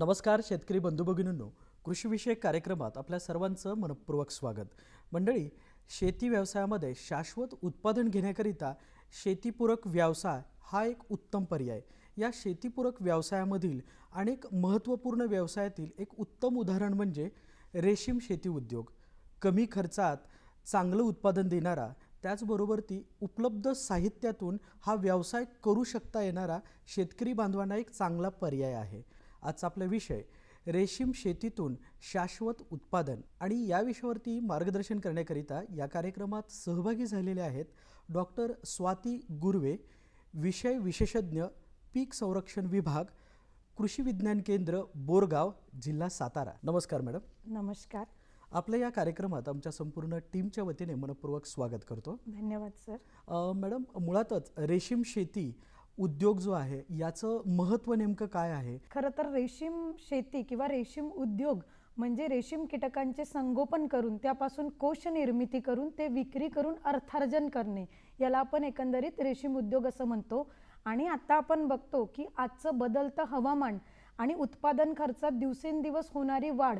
नमस्कार शेतकरी बंधू भगिनींनो कृषीविषयक कार्यक्रमात आपल्या सर्वांचं मनपूर्वक स्वागत. मंडळी शेती व्यवसायामध्ये शाश्वत उत्पादन घेण्याकरिता शेतीपूरक व्यवसाय हा एक उत्तम पर्याय. या शेतीपूरक व्यवसायामधील अनेक महत्त्वपूर्ण व्यवसायातील एक उत्तम उदाहरण म्हणजे रेशीम शेती उद्योग. कमी खर्चात चांगलं उत्पादन देणारा त्याचबरोबर ती उपलब्ध साहित्यातून हा व्यवसाय करू शकता येणारा शेतकरी बांधवांना एक चांगला पर्याय आहे. आजचा आपला विषय रेशीम शेतीतून शाश्वत उत्पादन आणि या विषयावरती मार्गदर्शन करण्याकरिता या कार्यक्रमात सहभागी झालेले आहेत डॉक्टर स्वाती गुरवे विषय विशेषज्ञ पीक संरक्षण विभाग कृषी विज्ञान केंद्र बोरगाव जिल्हा सातारा. नमस्कार मॅडम. नमस्कार. आपल्या या कार्यक्रमात आमच्या संपूर्ण टीमच्या वतीने मनपूर्वक स्वागत करतो. धन्यवाद सर. मॅडम मुळातच रेशीम शेती उद्योग जो आहे याचं महत्त्व नेमकं काय आहे? खरं तर रेशीम शेती किंवा रेशीम उद्योग म्हणजे रेशीम कीटकांचे संगोपन करून त्यापासून कोश निर्मिती करून ते विक्री करून अर्थार्जन करणे. याला आपण एकंदरीत रेशीम उद्योग असं म्हणतो. आणि आता आपण बघतो की आजचं बदलतं हवामान आणि उत्पादन खर्चात दिवसेंदिवस होणारी वाढ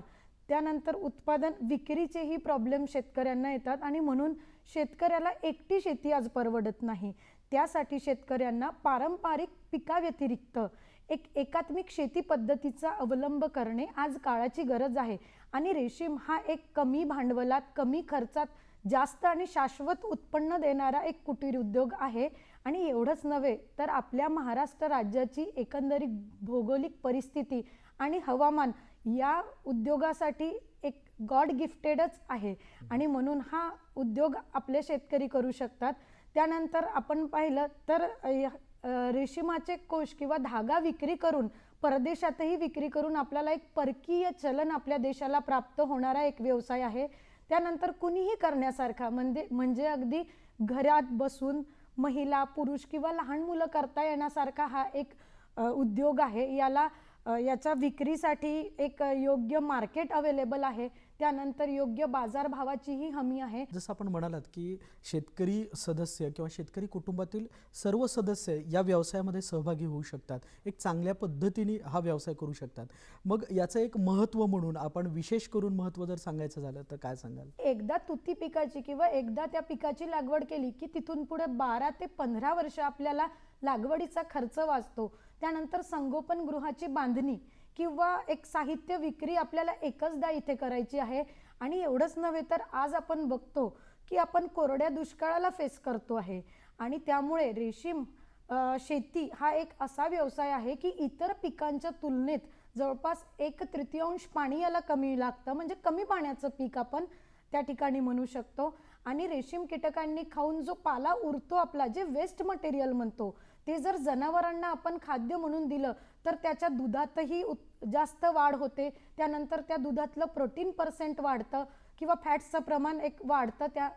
त्यानंतर उत्पादन विक्रीचेही प्रॉब्लेम शेतकऱ्यांना येतात आणि म्हणून शेतकऱ्याला एकटी शेती आज परवडत नाही. त्यासाठी शेतकऱ्यांना पारंपरिक पिकाव्यतिरिक्त एक एकात्मिक शेती पद्धतीचा अवलंब करणे आज काळाची गरज आहे. आणि रेशीम हा एक कमी भांडवलात कमी खर्चात जास्त आणि शाश्वत उत्पन्न देणारा एक कुटीर उद्योग आहे. आणि एवढंच नव्हे तर आपल्या महाराष्ट्र राज्याची एकंदरीत भौगोलिक परिस्थिती आणि हवामान या उद्योगासाठी एक गॉड गिफ्टेडच आहे. आणि म्हणून हा उद्योग आपले शेतकरी करू शकतात. त्यानंतर आपण पाहिलं तर रेशीमाचे कोश किंवा धागा विक्री करून परदेशातही विक्री करून आपल्याला एक परकीय चलन आपल्या देशाला प्राप्त होणारा एक व्यवसाय आहे. त्यानंतर कुणीही करण्यासारखा म्हणजे म्हणजे अगदी घरात बसून महिला पुरुष किंवा लहान मुलं करता येण्यासारखा हा एक उद्योग आहे. याला याच्या विक्रीसाठी एक योग्य मार्केट अवेलेबल आहे. त्यानंतर योग्य बाजारभावाचीही हमी आहे. जसं आपण म्हणालात की शेतकरी सदस्य किंवा शेतकरी कुटुंबातील सर्व सदस्य या व्यवसायामध्ये सहभागी होऊ शकतात. एक चांगल्या पद्धतीने हा व्यवसाय करू शकतात. मग याचं एक महत्त्व म्हणून आपण विशेष करून महत्त्व जर सांगायचं झालं तर काय सांगाल? एकदा तुती पिकाची किंवा एकदा त्या पिकाची लागवड केली की तिथून पुढे बारा ते पंधरा वर्ष आपल्याला लागवडीचा खर्च वाचतो. त्यानंतर संगोपन गृहाची बांधणी किंवा एक साहित्य विक्री आपल्याला एकचदा इथे करायची आहे. आणि एवढंच नव्हे तर आज आपण बघतो की आपण कोरड्या दुष्काळाला फेस करतो आहे. आणि त्यामुळे रेशीम शेती हा एक असा व्यवसाय आहे की इतर पिकांच्या तुलनेत जवळपास एक तृतीयांश पाणी याला कमी लागतं. म्हणजे कमी पाण्याचं पीक आपण त्या ठिकाणी म्हणू शकतो. आणि रेशीम कीटकांनी खाऊन जो पाला उरतो आपला जे वेस्ट मटेरियल म्हणतो ते जर जनावरांना आपण खाद्य म्हणून दिलं तर त्याच्या दुधातही उत जास्त वाढ होते. त्यानंतर त्या दुधातलं प्रोटीन पर्सेंट वाढतं किंवा फॅट्सचं प्रमाण एक वाढतं त्या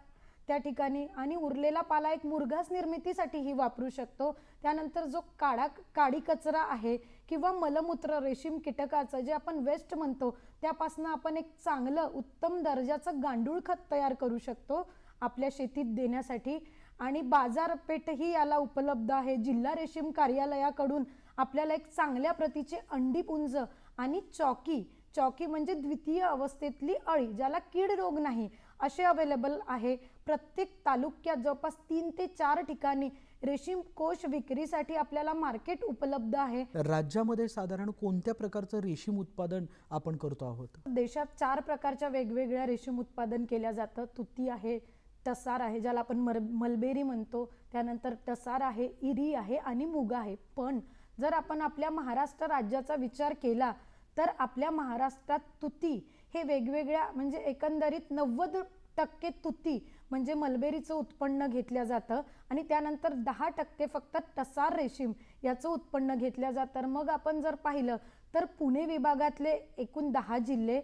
त्या ठिकाणी. आणि उरलेला पाला एक मुरघास निर्मितीसाठीही वापरू शकतो. त्यानंतर जो काळा काडी कचरा आहे किंवा मलमूत्र रेशीम कीटकाचं जे आपण वेस्ट म्हणतो त्यापासून आपण एक चांगलं उत्तम दर्जाचं गांडूळ खत तयार करू शकतो आपल्या शेतीत देण्यासाठी. आणि बाजारपेठही याला उपलब्ध आहे. जिल्हा रेशीम कार्यालयाकडून आपल्याला एक चांगल्या प्रतीचे अंडी पुंज आणि चौकी. चौकी म्हणजे द्वितीय अवस्थेतली अळी ज्याला कीड रोग नाही असे अवेलेबल आहे. प्रत्येक तालुक्यात जवळपास तीन ते चार ठिकाणी रेशीम कोश विक्रीसाठी आपल्याला मार्केट उपलब्ध आहे. राज्यामध्ये साधारण कोणत्या प्रकारचं रेशीम उत्पादन आपण करतो आहोत? देशात चार प्रकारच्या वेगवेगळ्या रेशीम उत्पादन केल्या जातं. तुती आहे टसार आहे ज्याला आपण मर मलबेरी म्हणतो. त्यानंतर टसार आहे इरी आहे आणि मुगा आहे. पण जर आपण आपल्या महाराष्ट्र राज्याचा विचार केला तर आपल्या महाराष्ट्रात तुती हे वेगवेगळ्या म्हणजे एकंदरीत नव्वद टक्के तुती म्हणजे मलबेरीचं उत्पन्न घेतलं जातं आणि त्यानंतर दहा टक्के फक्त टसार रेशीम याचं उत्पन्न घेतलं जातं. तर मग आपण जर पाहिलं तर पुणे विभागातले एकूण दहा जिल्हे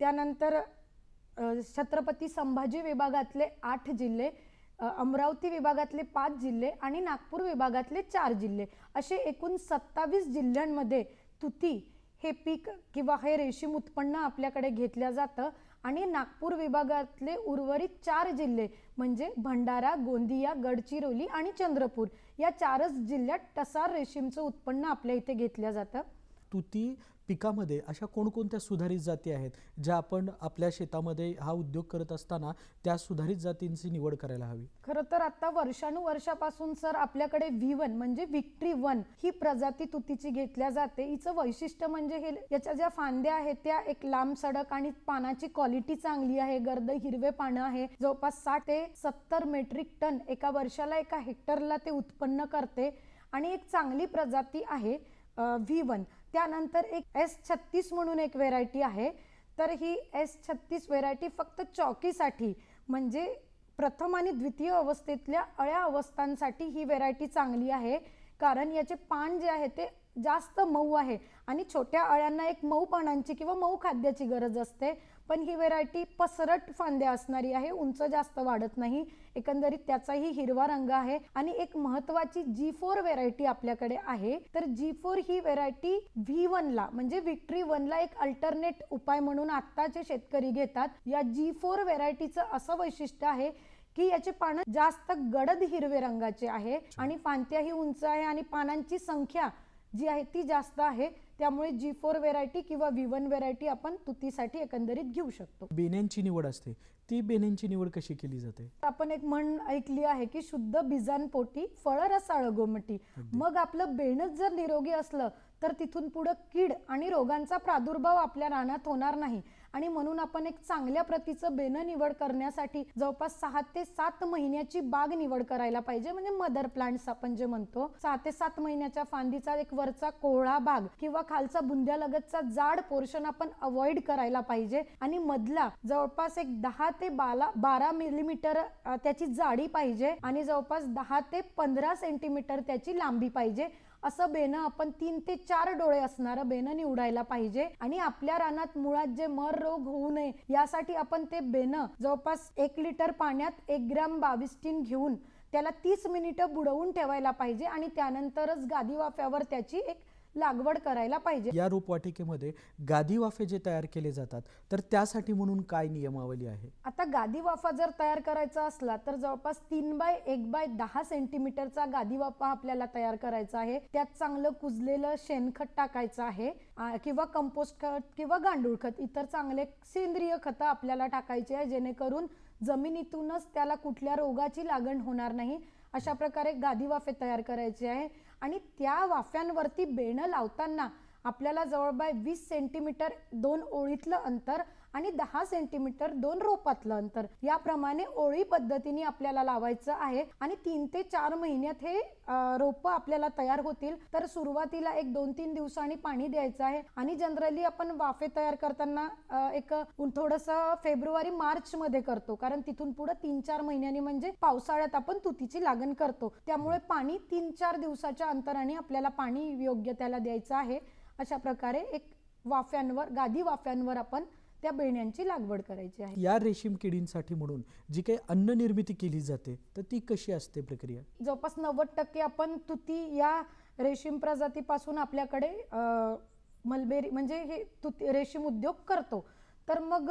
त्यानंतर छत्रपती संभाजी विभागातले आठ जिल्हे अमरावती विभागातले पाच जिल्हे आणि नागपूर विभागातले चार जिल्हे. असे एकूण सत्तावीस जिल्ह्यांमध्ये तुती हे पीक किंवा हे रेशीम उत्पन्न आपल्याकडे घेतलं जातं आणि नागपूर विभागातले उर्वरित चार जिल्हे म्हणजे भंडारा गोंदिया गडचिरोली आणि चंद्रपूर या चारच जिल्ह्यात टसार रेशीमचं उत्पन्न आपल्या इथे घेतलं जातं. तुती पिकामध्ये अशा कोणकोणत्या सुधारित जाती आहेत ज्या आपण आपल्या शेतामध्ये हा उद्योग करत असताना त्या सुधारित जातींची निवड करायला हवी? खरं तर आता वर्षानुवर्षापासून सर आपल्याकडे व्ही वन म्हणजे विक्ट्री वन ही प्रजाती तुतीची घेतल्या जाते. हिचं वैशिष्ट्य म्हणजे हे याच्या ज्या फांद्या आहेत त्या एक लांब सडक आणि पानाची क्वालिटी चांगली आहे गर्द हिरवे पानं आहे. जवळपास साठ ते सत्तर मेट्रिक टन एका वर्षाला एका हेक्टरला ते उत्पन्न करते. आणि एक चांगली प्रजाती आहे व्ही वन त्यानंतर एक एस छत्तीस म्हणून एक व्हेरायटी आहे. तर ही एस छत्तीस व्हेरायटी फक्त चौकीसाठी म्हणजे प्रथम आणि द्वितीय अवस्थेतल्या अळ्या अवस्थांसाठी ही व्हेरायटी चांगली आहे. कारण याचे पान जे आहे ते जास्त मऊ आहे आणि छोट्या अळ्यांना एक मऊ पानांची किंवा मऊ खाद्याची गरज असते. पण ही व्हेरायटी पसरट फांद्या असणारी आहे. उंच जास्त वाढत नाही. एकंदरीत त्याचाही हिरवा रंग आहे. आणि एक महत्वाची जी फोर व्हेरायटी आपल्याकडे आहे. तर जी फोर ही व्हेरायटी व्ही वनला म्हणजे विक्ट्री वनला एक अल्टरनेट उपाय म्हणून आत्ताचे शेतकरी घेतात. या जी फोर व्हेरायटीचं असं वैशिष्ट्य आहे की याचे पानं जास्त गडद हिरवे रंगाचे आहे. आणि पानत्याही उंच आहे आणि पानांची संख्या जी आहे ती जास्त आहे. त्यामुळे जी फोर व्हेरायटी किंवा व्ही वन व्हेरायटी आपण तुतीसाठी एकंदरीत घेऊ शकतो. बेण्यांची निवड असते. ती बेण्यांची निवड कशी केली जाते? आपण एक म्हण ऐकली आहे की शुद्ध बीजांपोटी फळ रसाळ गोमटी मग आपलं बेणच जर निरोगी असलं तर तिथून पुढं कीड आणि रोगांचा प्रादुर्भाव आपल्या रानात होणार नाही. आणि म्हणून आपण एक चांगल्या प्रतीचं बेणं निवड करण्यासाठी जवळपास सहा ते सात महिन्याची बाग निवड करायला पाहिजे. म्हणजे मदर प्लांट्स आपण जे म्हणतो सहा ते सात महिन्याच्या फांदीचा एक वरचा कोहळा भाग किंवा खालचा बुंद्यालगतचा जाड पोर्शन आपण अवॉइड करायला पाहिजे. आणि मधला जवळपास एक दहा ते बारा बारा मिलीमीटर त्याची जाडी पाहिजे आणि जवळपास दहा ते पंधरा सेंटीमीटर त्याची लांबी पाहिजे. असं बेनं आपण तीन ते चार डोळे असणारं बेनं निवडायला पाहिजे. आणि आपल्या रानात मुळात जे मर रोग होऊ नये यासाठी आपण ते बेनं जवळपास एक लिटर पाण्यात एक ग्रॅम बाविस्टीन घेऊन त्याला तीस मिनिटं बुडवून ठेवायला पाहिजे आणि त्यानंतरच गादी वाफ्यावर त्याची एक लागवड करायला पाहिजे. या रोपवाटिकेमध्ये गादी वाफे जे तयार केले जातात तर त्यासाठी म्हणून काय नियमावली आहे? आता गादी वाफा जर तयार करायचा असला तर जवळपास तीन बाय एक बाय दहा सेंटीमीटरचा गादी वाफा आपल्याला तयार करायचा आहे. त्यात चांगलं कुजलेलं शेणखत टाकायचं आहे किंवा कंपोस्ट खत किंवा गांडूळ खत इतर चांगले सेंद्रिय खतं आपल्याला टाकायचे आहे जेणेकरून जमिनीतूनच त्याला कुठल्या रोगाची लागण होणार नाही. अशा प्रकारे गादी वाफे तयार करायचे आहे. आणि त्या वाफ्यांवरती बेणं लावताना आपल्याला जवळपास वीस सेंटीमीटर दोन ओळीतलं अंतर आणि दहा सेंटीमीटर दोन रोपातलं अंतर. याप्रमाणे ओळी पद्धतीने आपल्याला लावायचं आहे आणि तीन ते चार महिन्यात हे रोप आपल्याला तयार होतील. तर सुरुवातीला एक दोन तीन दिवसांनी पाणी द्यायचं आहे आणि जनरली आपण वाफे तयार करताना एक थोडस फेब्रुवारी मार्च मध्ये करतो. कारण तिथून पुढे तीन चार महिन्यांनी म्हणजे पावसाळ्यात आपण तुतीची लागण करतो. त्यामुळे पाणी तीन चार दिवसाच्या अंतराने आपल्याला पाणी योग्य त्याला द्यायचं आहे. अशा प्रकारे एक वाफ्यांवर गादी वाफ्यांवर आपण त्या बेण्यांची लागवड करायची आहे. या रेशीम किडींसाठी म्हणून जी काही अन्न निर्मिती केली जाते तर ती कशी असते प्रक्रिया? जवळपास नव्वद टक्के आपण तुती या रेशीम प्रजातीपासून आपल्याकडे मलबेरी म्हणजे हे तुती रेशीम उद्योग करतो. तर मग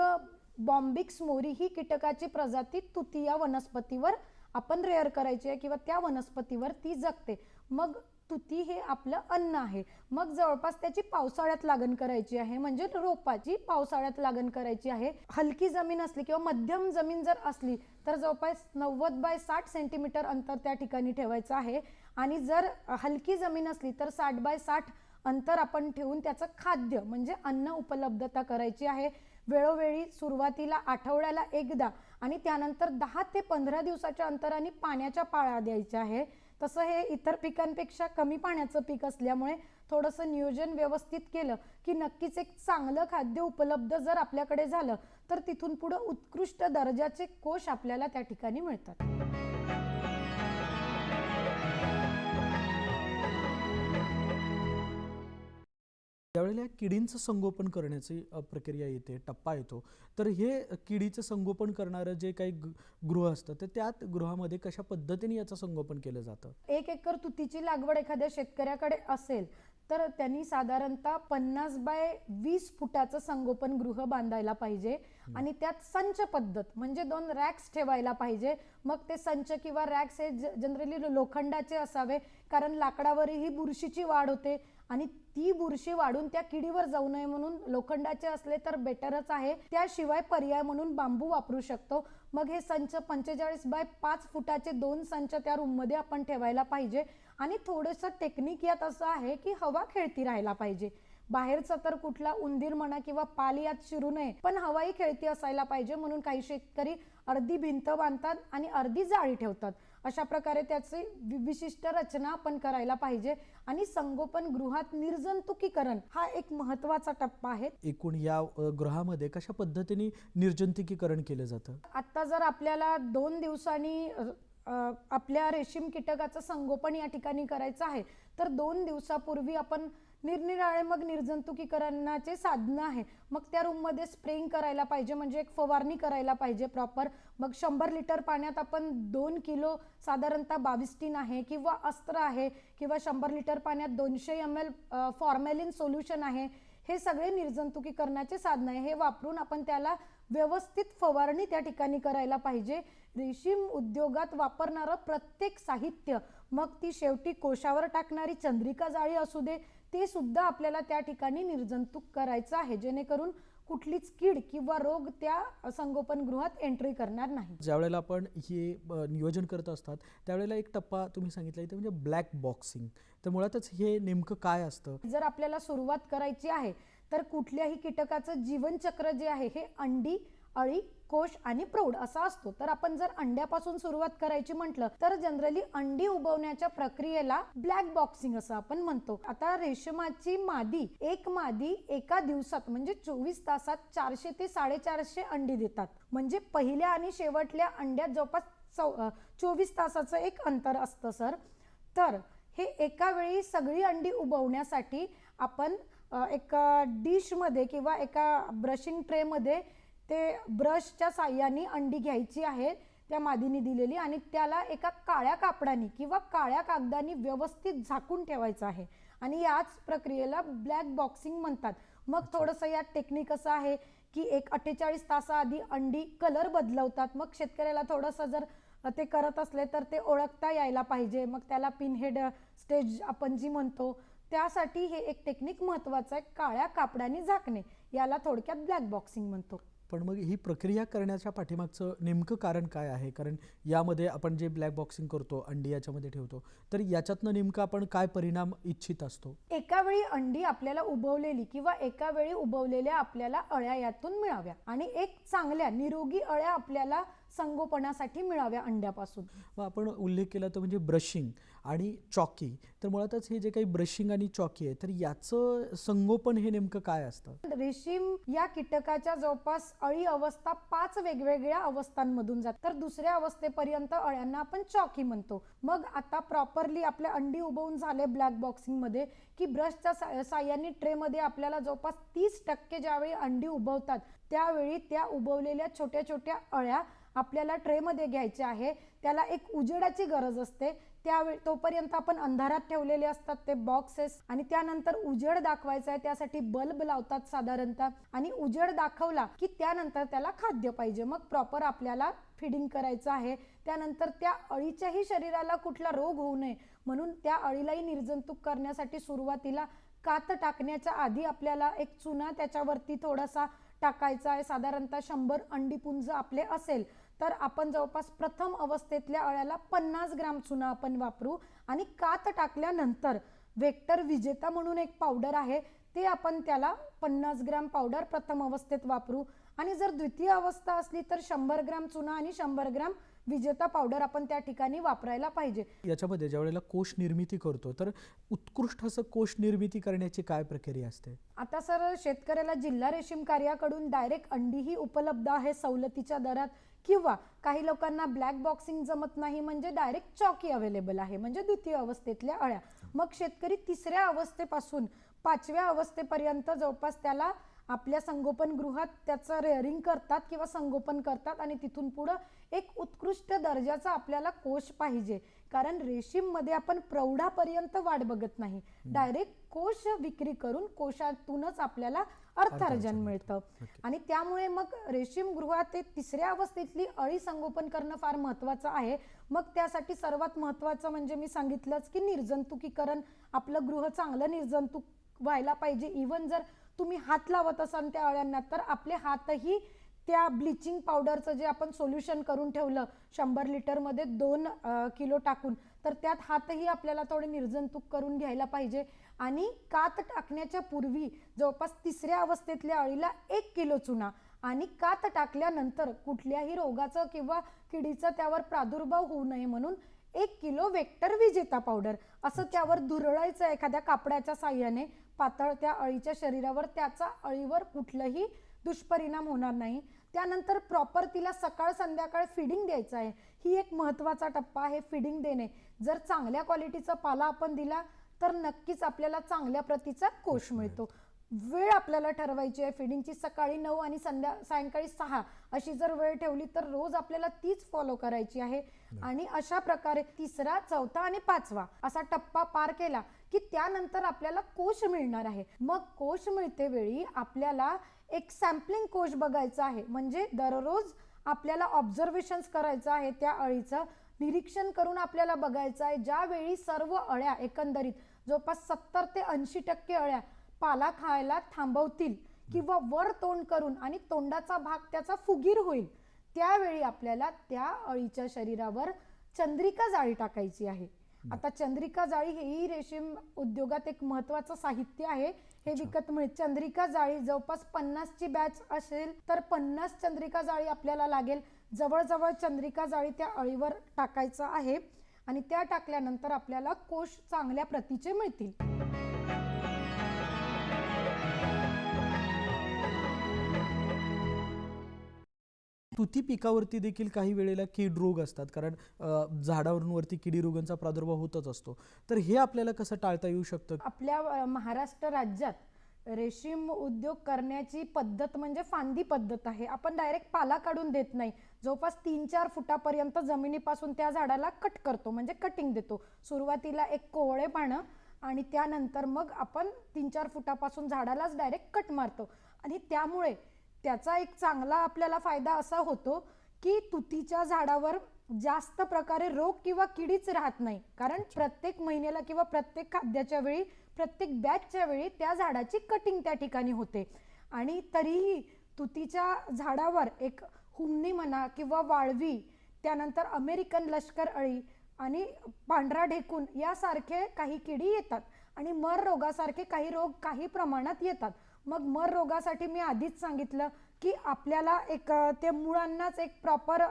बॉम्बिक्स मोरी ही कीटकाची प्रजाती तुती या वनस्पतीवर आपण रेअर करायची आहे किंवा त्या वनस्पतीवर ती जगते. मग तुती हे आपलं अन्न आहे. मग जवळपास त्याची पावसाळ्यात लागण करायची आहे. म्हणजे रोपाची पावसाळ्यात लागण करायची आहे. हलकी जमीन असली किंवा मध्यम जमीन जर असली तर जवळपास नव्वद बाय साठ सेंटीमीटर अंतर त्या ठिकाणी ठेवायचं आहे. आणि जर हलकी जमीन असली तर साठ बाय साठ अंतर आपण ठेवून त्याचं खाद्य म्हणजे अन्न उपलब्धता करायची आहे. वेळोवेळी सुरुवातीला आठवड्याला एकदा आणि त्यानंतर दहा ते पंधरा दिवसाच्या अंतराने पाण्याच्या पाळ्या द्यायच्या आहे. तसं हे इतर पिकांपेक्षा कमी पाण्याचं पीक असल्यामुळे थोडंसं नियोजन व्यवस्थित केलं की नक्कीच एक चांगलं खाद्य उपलब्ध जर आपल्याकडे झालं तर तिथून पुढं उत्कृष्ट दर्जाचे कोश आपल्याला त्या ठिकाणी मिळतात. ज्यावेळेला या किडींचं संगोपन करण्याची प्रक्रिया येते टप्पा येतो तर हे किडीचं संगोपन करणारं जे काही गृह असतं तर त्यात गृहामध्ये कशा पद्धतीने याचं संगोपन केलं जातं? एक एकर तुतीची लागवड एखाद्या शेतकऱ्याकडे असेल तर त्यांनी साधारणतः पन्नास बाय वीस फुटाचं संगोपन गृह बांधायला पाहिजे आणि त्यात संच पद्धत म्हणजे दोन रॅक्स ठेवायला पाहिजे. मग ते संच किंवा रॅक्स हे जनरली लोखंडाचे असावे कारण लाकडावरही बुरशीची वाढ होते. आणि ती बुरशी वाढून त्या किडीवर जाऊ नये म्हणून लोखंडाचे असले तर बेटरच आहे. त्याशिवाय पर्याय म्हणून बांबू वापरू शकतो. मग हे संच पंचेचाळीस बाय पाच फुटाचे दोन संच त्या रूममध्ये आपण ठेवायला पाहिजे. आणि थोडंसं टेक्निक यात असं आहे की हवा खेळती राहायला पाहिजे. बाहेरचा तर कुठला उंदीर म्हणा किंवा पाल यात शिरू नये पण हवाही खेळती असायला पाहिजे म्हणून काही शेतकरी अर्धी भिंत बांधतात आणि अर्धी जाळी ठेवतात. अशा प्रकारे त्याची विशिष्ट रचना आपण करायला पाहिजे. आणि संगोपन गृहात निर्जंतुकीकरण हा एक महत्त्वाचा टप्पा आहे. एकूण या गृहामध्ये कशा पद्धतीने निर्जंतुकीकरण केलं जातं? आता जर आपल्याला दोन दिवसांनी आपल्या रेशीम कीटकाचं संगोपन या ठिकाणी करायचं आहे तर दोन दिवसापूर्वी आपण निरनिराळे मग निर्जंतुकीकरणाचे साधनं आहे मग त्या रूममध्ये स्प्रेंग करायला पाहिजे म्हणजे एक फवारणी करायला पाहिजे प्रॉपर मग शंभर लिटर पाण्यात आपण दोन किलो साधारणतः बाविस्टीन आहे किंवा अस्त्र आहे किंवा शंभर लिटर पाण्यात दोनशे एम एल फॉर्मॅलिन सोल्युशन आहे हे सगळे निर्जंतुकीकरणाचे साधनं आहे. हे वापरून आपण त्याला व्यवस्थित फवारणी त्या ठिकाणी करायला पाहिजे. रेशीम उद्योगात वापरणारं प्रत्येक साहित्य मग ती शेवटी कोशावर टाकणारी चंद्रिका जाळी असू दे ते सुद्धा आपल्याला त्या ठिकाणी निर्जंतुक करायचं आहे जेणेकरून कुठलीच कीड किंवा रोग त्या संगोपन गृहात एंट्री करणार नाही. ज्या वेळेला आपण हे नियोजन करत असतात त्यावेळेला एक टप्पा तुम्ही सांगितला इथे म्हणजे ब्लॅक बॉक्सिंग तर मुळातच हे नेमकं काय असतं? जर आपल्याला सुरुवात करायची आहे तर कुठल्याही कीटकाचं जीवनचक्र जे आहे हे अंडी अळी कोश आणि प्रौढ असा असतो. तर आपण जर अंड्यापासून सुरुवात करायची म्हटलं तर जनरली अंडी उबवण्याच्या प्रक्रियेला ब्लॅक बॉक्सिंग असं आपण म्हणतो. आता रेशमाची मादी एक मादी एका दिवसात म्हणजे चोवीस तासात चारशे ते साडेचारशे अंडी देतात. म्हणजे पहिल्या आणि शेवटल्या अंड्यात जवळपास चौ चोवीस तासाचं एक अंतर असतं सर. तर हे एका वेळी सगळी अंडी उबवण्यासाठी आपण एका डिशमध्ये किंवा एका ब्रशिंग ट्रेमध्ये ते ब्रशच्या साह्याने अंडी घ्यायची आहे त्या मादीने दिलेली आणि त्याला एका काळ्या कापडाने किंवा काळ्या कागदाने व्यवस्थित झाकून ठेवायचं आहे. आणि याच प्रक्रियेला ब्लॅक बॉक्सिंग म्हणतात. मग थोडंसं यात टेक्निक असं आहे की एक अठ्ठेचाळीस तासाआधी अंडी कलर बदलवतात. मग शेतकऱ्याला थोडंसं जर ते करत असले तर ते ओळखता यायला पाहिजे. मग त्याला पिनहेड स्टेज आपण जी म्हणतो त्यासाठी हे एक टेक्निक महत्वाचं आहे काळ्या कापडाने झाकणे. याला थोडक्यात ब्लॅक बॉक्सिंग म्हणतो. पण मग ही प्रक्रिया करण्याच्या पाठीमागचं नेमकं कारण काय आहे? कारण यामध्ये आपण जे ब्लॅक बॉक्सिंग करतो अंडी याच्यामध्ये ठेवतो तर याच्यातनं नेमकं आपण काय परिणाम इच्छित असतो? एका वेळी अंडी आपल्याला उभवलेली किंवा एका वेळी उबवलेल्या आपल्याला अळ्या यातून मिळाव्या आणि एक चांगल्या निरोगी अळ्या आपल्याला संगोपनासाठी मिळाव्या अंड्यापासून. आपण उल्लेख केला तो म्हणजे ब्रशिंग आणि चॉकी. तर मुळातच हे जे काही ब्रशिंग आणि चॉकी आहे तर याचं संगोपन हे नेमकं काय असतं? रेशीम या कीटकाच्या जवळपास अळी अवस्था पाच वेगवेगळ्या अवस्थांमधून जात. तर दुसऱ्या अवस्थेपर्यंत अळ्यांना आपण चॉकी म्हणतो. मग आता प्रॉपरली आपल्या अंडी उबवून झाले ब्लॅक बॉक्सिंगमध्ये की ब्रशच्या साह्याने ट्रे मध्ये आपल्याला जवळपास तीस टक्के ज्यावेळी अंडी उबवतात त्यावेळी त्या उबवलेल्या छोट्या छोट्या अळ्या आपल्याला ट्रेमध्ये घ्यायचे आहे त्याला एक उजेडाची गरज असते. त्यावेळी तोपर्यंत आपण अंधारात ठेवलेले असतात ते बॉक्सेस आणि त्यानंतर उजेड दाखवायचा आहे त्यासाठी बल्ब लावतात साधारणतः. आणि उजेड दाखवला की त्यानंतर त्याला खाद्य पाहिजे. मग प्रॉपर आपल्याला फिडिंग करायचं आहे. त्यानंतर त्या अळीच्याही शरीराला कुठला रोग होऊ नये. म्हणून त्या अळीलाही निर्जंतुक करण्यासाठी सुरुवातीला कात टाकण्याच्या आधी आपल्याला एक चुना त्याच्यावरती थोडासा टाकायचा आहे. साधारणतः शंभर अंडीपुंज आपले असेल. तर आपण जवळपास प्रथम अवस्थेतल्या अळ्याला पन्नास ग्राम चुना आपण वापरू आणि कात टाकल्यानंतर वेक्टर विजेता म्हणून एक पावडर आहे ते आपण त्याला पन्नास ग्राम पावडर प्रथम अवस्थेत वापरू. आणि जर द्वितीय अवस्था असली तर शंभर ग्राम चुना आणि शंभर ग्राम विजेता पावडर आपण त्या ठिकाणी वापरायला पाहिजे. याच्यामध्ये ज्या वेळेला कोश निर्मिती करतो तर उत्कृष्ट असं कोश निर्मिती करण्याची काय प्रक्रिया असते? आता सर शेतकऱ्याला जिल्हा रेशीम कार्याकडून डायरेक्ट अंडीही उपलब्ध आहे सवलतीच्या दरात किंवा काही लोकांना ब्लॅक बॉक्सिंग जमत नाही म्हणजे डायरेक्ट चॉकी अवेलेबल आहे म्हणजे द्वितीय अवस्थेतल्या अळ्या. मग शेतकरी तिसऱ्या अवस्थेपासून पाचव्या अवस्थेपर्यंत जवळपास त्याला आपल्या संगोपन गृहात त्याचं रेअरिंग करतात किंवा संगोपन करतात आणि तिथून पुढं एक उत्कृष्ट दर्जाचा आपल्याला कोश पाहिजे. कारण रेशीममध्ये आपण प्रौढापर्यंत वाट बघत नाही. डायरेक्ट कोश विक्री करून कोशातूनच आपल्याला अर्थार्जन मिळतं. आणि त्यामुळे मग रेशीम गृहात ते तिसऱ्या अवस्थेतली अळी संगोपन करणं फार महत्वाचं आहे. मग त्यासाठी सर्वात महत्वाचं म्हणजे मी सांगितलंच की निर्जंतुकीकरण. आपलं गृह चांगलं निर्जंतुक व्हायला पाहिजे. इवन जर तुम्ही हात लावत असाल त्या अळ्यांना तर आपले हातही त्या ब्लिचिंग पावडरचं जे आपण सोल्युशन करून ठेवलं शंभर लिटरमध्ये दोन किलो टाकून तर त्यात हातही आपल्याला थोडे निर्जंतुक करून घ्यायला पाहिजे. आणि कात टाकण्याच्या पूर्वी जवळपास तिसऱ्या अवस्थेतल्या अळीला एक किलो चुना. आणि कात टाकल्यानंतर कुठल्याही रोगाचं किंवा किडीचा त्यावर प्रादुर्भाव होऊ नये म्हणून एक किलो वेक्टर विजेता पावडर असं त्यावर धुरळायचं एखाद्या कापडाच्या साह्याने पातळ त्या अळीच्या शरीरावर त्याचा अळीवर कुठलंही दुष्परिणाम होणार नाही. त्यानंतर प्रॉपर तिला सकाळ संध्याकाळ फिडिंग द्यायचं आहे. ही एक महत्त्वाचा टप्पा आहे फिडिंग देणे. जर चांगल्या क्वालिटीचा पाला आपण दिला तर नक्कीच आपल्याला चांगल्या प्रतीचा कोश मिळतो. वेळ आपल्याला ठरवायची आहे. फिडिंगची सकाळी नऊ आणि संध्या सायंकाळी सहा अशी जर वेळ ठेवली तर रोज आपल्याला तीच फॉलो करायची आहे. आणि अशा प्रकारे तिसरा चौथा आणि पाचवा असा टप्पा पार केला की त्यानंतर आपल्याला कोश मिळणार आहे. मग कोश मिळते वेळी आपल्याला एक सॅम्पलिंग कोश बघायचा आहे. म्हणजे दररोज आपल्याला ऑब्झर्वेशन्स करायचं आहे त्या अळीचं. निरीक्षण करून आपल्याला बघायचं आहे. ज्यावेळी सर्व अळ्या एकंदरीत जवळपास सत्तर ते ऐंशी टक्के अळ्या पाला खायला थांबवतील किंवा वर तोंड करून आणि तोंडाचा भाग त्याचा फुगीर होईल त्यावेळी आपल्याला त्या अळीच्या शरीरावर चंद्रिका जाळी टाकायची आहे. आता चंद्रिका जाळी ही रेशीम उद्योगात एक महत्वाचं साहित्य आहे. हे विकत मिळेल. चंद्रिका जाळी जवळपास पन्नासची बॅच असेल तर पन्नास चंद्रिका जाळी आपल्याला लागेल. जवळजवळ चंद्रिका जाळी त्या अळीवर टाकायचं आहे आणि त्या टाकल्यानंतर आपल्याला कोश चांगल्या प्रतीचे मिळतील. तुती पिकावरती देखील काही वेळेला कीड रोग असतात. कारण झाडावरूनवरती किडी रोगांचा प्रादुर्भाव होतच असतो. तर हे आपल्याला कसं टाळता येऊ शकतं? आपल्या महाराष्ट्र राज्यात रेशीम उद्योग करण्याची पद्धत म्हणजे फांदी पद्धत आहे. आपण डायरेक्ट पाला काढून देत नाही. जवळपास तीन चार फुटापर्यंत जमिनीपासून त्या झाडाला कट करतो. म्हणजे कटिंग देतो. सुरुवातीला एक कोवळे पानं आणि त्यानंतर मग आपण तीन चार फुटापासून झाडालाच डायरेक्ट कट मारतो. आणि त्यामुळे त्याचा एक चांगला आपल्याला फायदा असा होतो की तुतीच्या झाडावर जास्त प्रकारे रोग किंवा किडीच राहत नाही. कारण प्रत्येक महिन्याला किंवा प्रत्येक खाद्याच्या वेळी प्रत्येक बॅचच्या वेळी त्या झाडाची कटिंग त्या ठिकाणी होते. आणि तरीही तुतीच्या झाडावर एक हुमणी म्हणा किंवा वाळवी त्यानंतर अमेरिकन लष्कर अळी आणि पांढरा ढेकून यासारखे काही किडी येतात. आणि मर रोगासारखे काही रोग काही प्रमाणात येतात. मग मर रोगासाठी मी आधीच सांगितलं की आपल्याला एक ते मुळांनाच एक प्रॉपर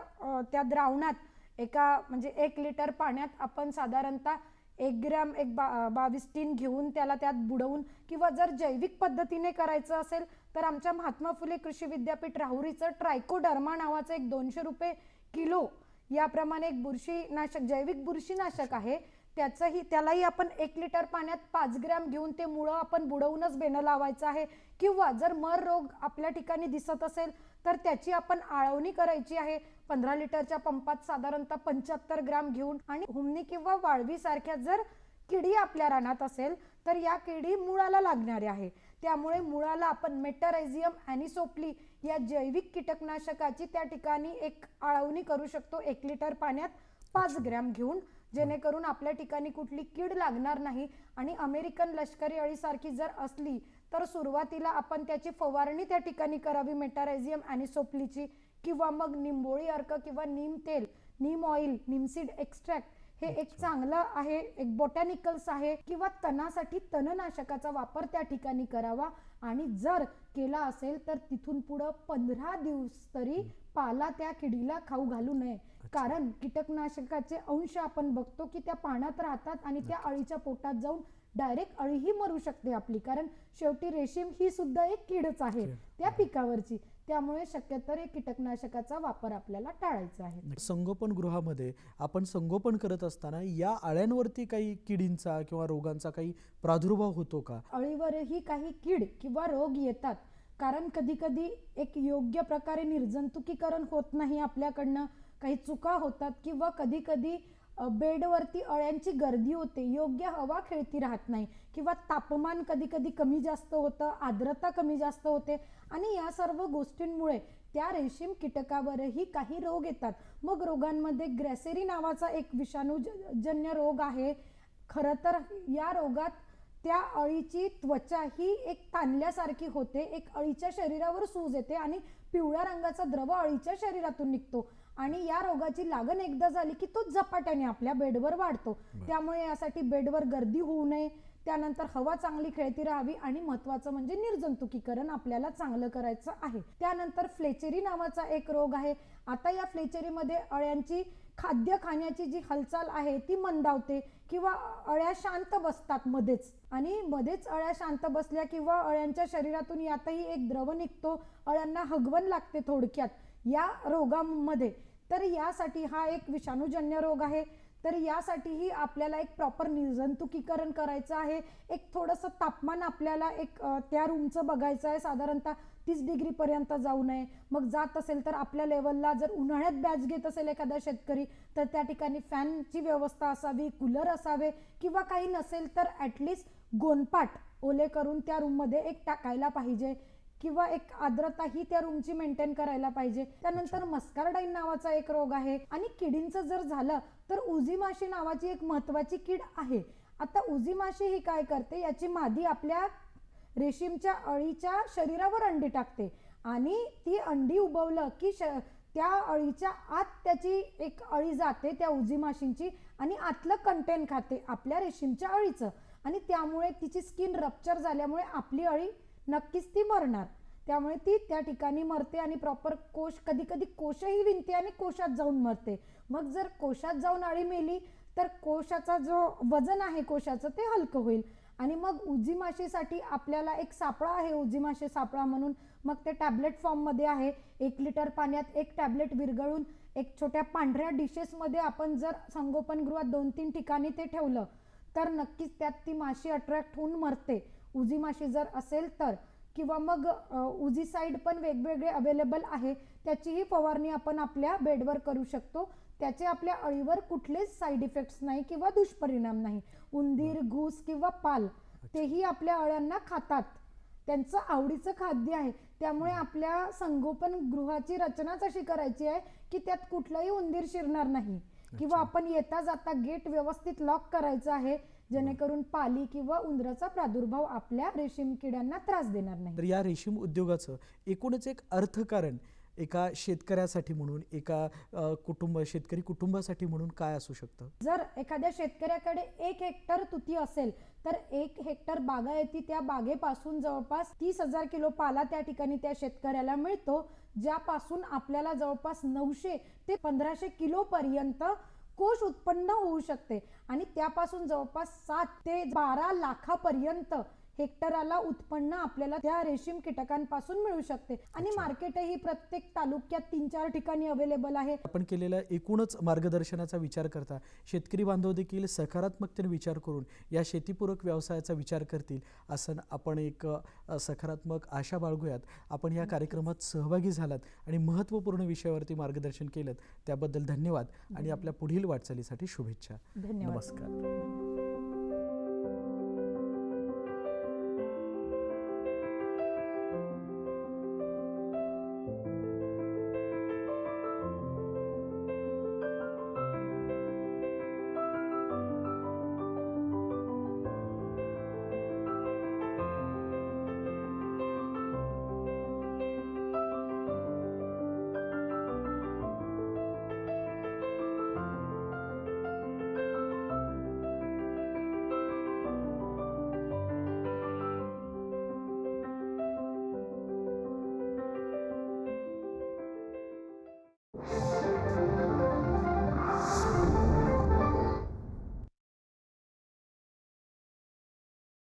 त्या द्रावणात एका म्हणजे एक लिटर पाण्यात आपण साधारणतः एक ग्रॅम एक बा बावीस टीन घेऊन त्याला त्यात बुडवून किंवा जर जैविक पद्धतीने करायचं असेल तर आमच्या महात्मा फुले कृषी विद्यापीठ राहुरीचं ट्रायकोडर्मा नावाचं एक दोनशे रुपये किलो याप्रमाणे एक बुरशीनाशक जैविक बुरशीनाशक आहे. त्याचंही त्यालाही आपण एक लिटर पाण्यात पाच ग्रॅम घेऊन ते मुळं आपण बुडवूनच बेणं लावायचं आहे. किंवा जर मर रोग आपल्या ठिकाणी दिसत असेल तर त्याची आपण आळवणी करायची आहे. पंधरा लिटरच्या पंपात साधारणतः पंच्याहत्तर ग्रॅम घेऊन आणि हुमणी किंवा वाळवी सारख्या जर किडी आपल्या रानात असेल तर या किडी मुळाला लागणारी आहे. त्यामुळे मुळाला आपण मेटरायझियम अॅनिसोपली या जैविक कीटकनाशकाची त्या ठिकाणी एक आळवणी करू शकतो. एक लिटर पाण्यात पाच ग्रॅम घेऊन जेणेकरून आपल्या ठिकाणी कुठली कीड लागणार नाही आणि अमेरिकन लष्करी अळीसारखी जर असली तर सुरुवातीला आपण त्याची फवारणी त्या ठिकाणी करावी मेटारायझियम अॅनिसोप्लीची किंवा मग निंबोळी अर्क किंवा नीम तेल नीम ऑइल निमसीड एक्स्ट्रॅक्ट हे एक चांगलं आहे एक बोटॅनिकल्स आहे किंवा तणासाठी तणनाशकाचा वापर त्या ठिकाणी करावा आणि जर केला असेल तर तिथून पुढं पंधरा दिवस तरी पाला त्या किडीला खाऊ घालू नये. कारण कीटकनाशकाचे अंश आपण बघतो की त्या पाण्यात राहतात आणि त्या अळीच्या पोटात जाऊन डायरेक्ट अळीही मरू शकते आपली. कारण शेवटी रेशीम ही सुद्धा एक कीडच आहे त्या पिकावरची. त्यामुळे शक्यतो हे कीटकनाशकाचा वापर आपल्याला टाळायचा आहे. संगोपन गृहामध्ये आपण संगोपन करत असताना या आळ्यांवरती काही किडींचा किंवा रोगांचा काही प्रादुर्भाव होतो का? अळीवरही काही कीड किंवा रोग येतात कारण कधीकधी एक योग्य प्रकारे निर्जंतुकीकरण होत नाही आपल्याकडनं. काही चुका होतात किंवा कधीकधी बेडवरती अळ्यांची गर्दी होते योग्य हवा खेळती राहत नाही. किंवा तापमान कधीकधी कमी जास्त होतं आर्द्रता कमी जास्त होते. आणि या सर्व गोष्टींमुळे त्या रेशीम कीटकावरही काही रोग येतात. मग रोगांमध्ये ग्रॅसेरी नावाचा एक विषाणूजन्य रोग आहे. खरं तर या रोगात त्या अळीची त्वचा ही एक ताणल्यासारखी होते. एक अळीच्या शरीरावर सूज येते आणि पिवळ्या रंगाचा द्रव अळीच्या शरीरातून निघतो. आणि या रोगाची लागण एकदा झाली की तो झपाट्याने आपल्या बेडवर वाढतो. त्यामुळे यासाठी बेडवर गर्दी होऊ नये. त्यानंतर हवा चांगली खेळती राहावी आणि महत्वाचं म्हणजे निर्जंतुकीकरण आपल्याला चांगलं करायचं आहे. त्यानंतर फ्लेचेरी नावाचा एक रोग आहे. आता या फ्लेचेरीमध्ये अळ्यांची खाद्य खाण्याची जी हालचाल आहे ती मंदावते किंवा अळ्या शांत बसतात मध्येच. आणि मध्येच अळ्या शांत बसल्या किंवा अळ्यांच्या शरीरातून यातही एक द्रव निघतो अळ्यांना हगवण लागते थोडक्यात या रोगामध्ये. तर यासाठी हा एक विषाणूजन्य रोग आहे. तर यासाठीही आपल्याला एक प्रॉपर निर्जंतुकीकरण करायचं आहे. एक थोडंसं तापमान आपल्याला एक त्या रूमचं बघायचं आहे. साधारणतः तीस डिग्रीपर्यंत जाऊ नये. मग जात असेल तर आपल्या लेवलला जर उन्हाळ्यात बॅच घेत असेल एखादा शेतकरी तर त्या ठिकाणी फॅनची व्यवस्था असावी कूलर असावे किंवा काही नसेल तर ॲटलिस्ट गोनपाट ओले करून त्या रूममध्ये एक टाकायला पाहिजे. किंवा एक आर्द्रता ही त्या रूमची मेंटेन करायला पाहिजे. त्यानंतर मस्कार्डाईन नावाचा एक रोग आहे. आणि किडींचं जर झालं तर उजी माशी नावाची एक महत्वाची कीड आहे. आता उजी माशी ही काय करते? याची मादी आपल्या रेशीमच्या अळीच्या शरीरावर अंडी टाकते. आणि ती अंडी उबवलं की श त्या अळीच्या आत त्याची एक अळी जाते त्या उजी माशींची आणि आतलं कंटेन खाते आपल्या रेशीमच्या अळीचं. आणि त्यामुळे तिची स्किन रप्चर झाल्यामुळे आपली अळी नक्कीच ती मरणार. त्यामुळे ती त्या ठिकाणी मरते आणि प्रॉपर कोश कधी कधी कोशही विणते आणि कोशात जाऊन मरते. मग जर कोशात जाऊन आळी मेली तर कोशाचा जो वजन आहे कोशाचं ते हलकं होईल. आणि मग उजी माशीसाठी आपल्याला एक सापळा आहे उजी माशी सापळा म्हणून. मग ते टॅबलेट फॉर्ममध्ये आहे. एक लिटर पाण्यात एक टॅबलेट विरघळून एक छोट्या पांढऱ्या डिशेसमध्ये आपण जर संगोपनगृहात दोन तीन ठिकाणी ते ठेवलं तर नक्कीच त्यात ती माशी अट्रॅक्ट होऊन मरते. उजी माशी जर असेल तर किंवा मग उजी साईड पण वेगवेगळे अवेलेबल आहे त्याचीही फवारणी आपण आपल्या बेडवर करू शकतो. त्याचे आपल्या अळीवर कुठलेच साईड इफेक्ट्स नाही किंवा दुष्परिणाम नाही. उंदीर घूस किंवा पाल तेही आपल्या अळ्यांना खातात. त्यांचं आवडीचं खाद्य आहे. त्यामुळे आपल्या संगोपन गृहाची रचनाच अशी करायची आहे की त्यात कुठलाही उंदीर शिरणार नाही. किंवा आपण येता जाता गेट व्यवस्थित लॉक करायचं आहे जेणेकरून पाली किंवा उंदराचा प्रादुर्भाव आपल्या रेशीम किड्यांना त्रास देणार नाही. तर या रेशीम उद्योगाचं एकूणच एक अर्थकारण एका शेतकऱ्यासाठी म्हणून एका कुटुंब शेतकरी कुटुंबासाठी म्हणून काय असू शकतं? जर एखाद्या शेतकऱ्याकडे एक हेक्टर तुती असेल तर एक हेक्टर बागायती त्या बागेपासून जवळपास तीस हजार किलो पाला त्या ठिकाणी त्या शेतकऱ्याला मिळतो ज्यापासून आपल्याला जवळपास नऊशे ते पंधराशे किलो पर्यंत कोश उत्पन्न होऊ शकते. आणि त्यापासून जवळपास सात ते बारा लाखापर्यंत हेक्टराला उत्पन्न आपल्याला त्या रेशीम कीटकांपासून मिळू शकते. आणि मार्केटही प्रत्येक तालुक्यात तीन चार ठिकाणी अवेलेबल आहे. आपण केलेल्या एकूणच मार्गदर्शनाचा विचार करता शेतकरी बांधव देखील सकारात्मकतेने विचार करून या शेतीपूरक व्यवसायाचा विचार करतील असं आपण एक सकारात्मक आशा बाळगूयात. आपण या कार्यक्रमात सहभागी झालात आणि महत्त्वपूर्ण विषयावरती मार्गदर्शन केलं त्याबद्दल धन्यवाद आणि आपल्या पुढील वाटचालीसाठी शुभेच्छा. धन्यवाद. नमस्कार.